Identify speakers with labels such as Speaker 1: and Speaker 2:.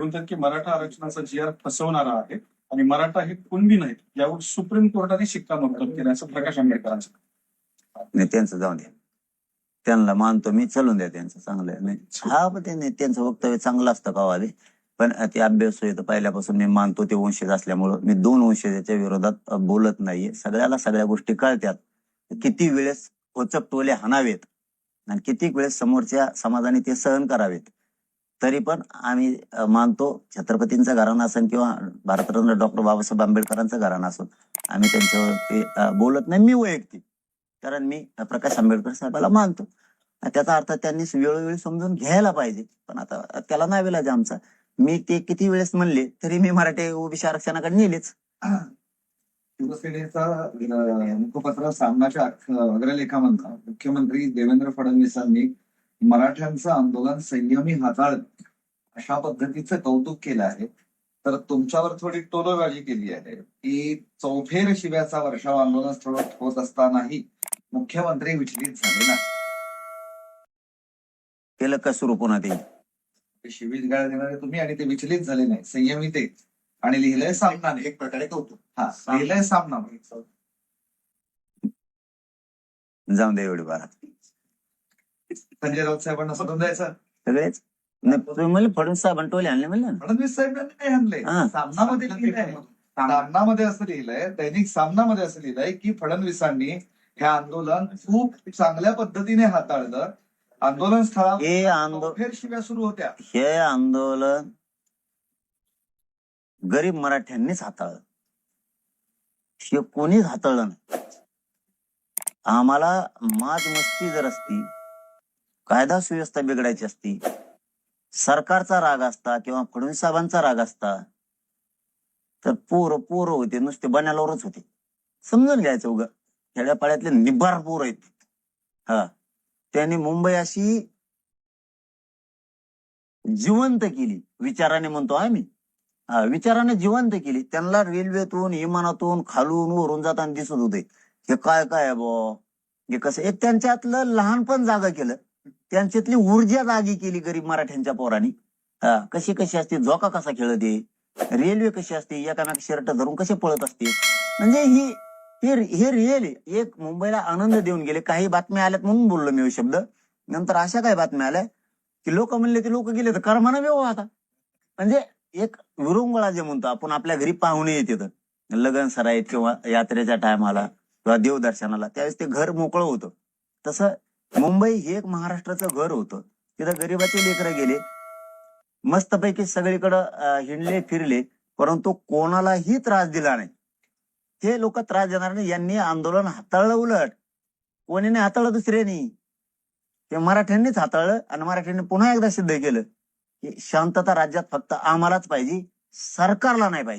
Speaker 1: म्हणतात की मराठा आरक्षणाचा जी आर फसवणारा आहे आणि मराठा हे कुणबी नाहीत यावर सुप्रीम कोर्टाने शिक्कामोर्तब केलं असं प्रकाश आंबेडकरांचं
Speaker 2: नाही त्यांचं जाऊ द्या त्यांना मानतो मी चलून द्या त्यांचं चांगलं नाही हा ते नेत्यांचं त्यांचं वक्तव्य चांगलं असतं का हो पण ते अभ्यास येतं पहिल्यापासून मी मानतो ते वंशज असल्यामुळं. मी दोन वंशजाच्या विरोधात बोलत नाहीये. सगळ्याला सगळ्या गोष्टी कळत्यात. किती वेळेस होचक टोले हाणावेत आणि किती वेळेस समोरच्या समाजाने ते सहन करावेत? तरी पण आम्ही मानतो छत्रपतींचं घराणं असेल किंवा भारतरत्न डॉक्टर बाबासाहेब आंबेडकरांचं घराणं असेल आम्ही त्यांच्यावरती बोलत नाही. मी वैयक्तिक कारण मी प्रकाश आंबेडकर साहेबाला मानतो. त्याचा अर्थ त्यांनी वेळोवेळी समजून घ्यायला पाहिजे. पण आता त्याला नाही विलाज आमचा. मी ते किती वेळेस म्हणले तरी मी मराठी ओबीसी आरक्षणाकडे नेलेच.
Speaker 3: शिवसेनेचा मुखपत्र सामनाच्या अग्रलेखा अग्रलेखामधला मुख्यमंत्री देवेंद्र फडणवीसांनी मराठ्यांचं आंदोलन संयमी हाताळत अशा पद्धतीचं कौतुक केलं आहे. तर तुमच्यावर थोडी टोलबाजी केली आहे. की चौफेर शिव्याचा वर्षाव आंदोलन स्थळात होत असतानाही मुख्यमंत्री विचलित झाले ना
Speaker 2: केलं का सुरू पुन्हा ते?
Speaker 3: ते शिवीच गाळ देणारे तुम्ही आणि ते विचलित झाले नाही. संयमी ते. आणि लिहिलंय सामनाने
Speaker 4: एक प्रकारे कौतुक.
Speaker 3: हा लिहिलंय सामना.
Speaker 2: जाऊन दे एवढी बारा.
Speaker 3: संजय राऊत साहेबांना सोडून द्यायचं.
Speaker 2: सगळेच. नाही तुम्ही म्हणले फडणवीस साहेबांनी टोले आणले म्हणले
Speaker 3: फडणवीस साहेबांनी नाही आणले.
Speaker 2: हा.
Speaker 3: सामनामध्ये लिहिलंय. सामनामध्ये असं लिहिलंय दैनिक सामनामध्ये असं लिहिलंय की फडणवीसांनी हे आंदोलन खूप चांगल्या पद्धतीने हाताळलं. आंदोलन स्थळावर
Speaker 2: हे आंदोलन
Speaker 3: फेर शिव्या सुरू होत्या.
Speaker 2: हे आंदोलन गरीब मराठ्यांनीच हाताळलं. हे कोणीच हाताळलं नाही. आम्हाला माज मस्ती जर असती कायदा सुव्यवस्था बिघडायची असती सरकारचा राग असता किंवा फडणवीस साहेबांचा राग असता तर पोरं पोरं होते नुसते बनायलावरच होते. समजून घ्यायचं उगा. खेड्यापाड्यातले निबार पोर आहेत. हा. त्यांनी मुंबई अशी जिवंत केली. विचाराने म्हणतो आम्ही हा विचाराने जिवंत केली. त्यांना रेल्वेतून विमानातून खालून वरून जाताना दिसत होते. हे काय काय आहे बुवा? हे कसं? एक त्यांच्यातलं लहानपण जागा केलं. त्यांच्यातली ऊर्जा जागी केली गरीब मराठ्यांच्या पोरांनी. कशी कशी असते झोका कसा खेळते रेल्वे कशी असते एकामेक शर्ट धरून कसे पळत असते. म्हणजे ही हे रिअल एक मुंबईला आनंद देऊन गेले. काही बातम्या आल्यात म्हणून बोललो मी शब्द. नंतर अशा काही बातम्या आल्या की लोक म्हणले ते लोक गेले तर कर्माना व्यवहार आता. म्हणजे एक विरुंगळा जे म्हणतो आपण आपल्या घरी पाहुणे येते लग्न सराईत किंवा यात्रेच्या टायमाला किंवा देवदर्शनाला त्यावेळेस ते घर मोकळं होतं. तसं मुंबई हे एक महाराष्ट्राचं घर होतं. तिथं गरीबाचे लेकरं गेले. मस्तपैकी सगळीकडं हिंडले फिरले. परंतु कोणालाही त्रास दिला नाही. हे लोक त्रास देणार नाही. यांनी आंदोलन हाताळलं उलट. कोणी नाही हाताळलं? दुसऱ्यानी. ते मराठ्यांनीच हाताळलं आणि मराठ्यांनी पुन्हा एकदा सिद्ध केलं की शांतता राज्यात फक्त आम्हालाच पाहिजे. सरकारला नाही पाहिजे.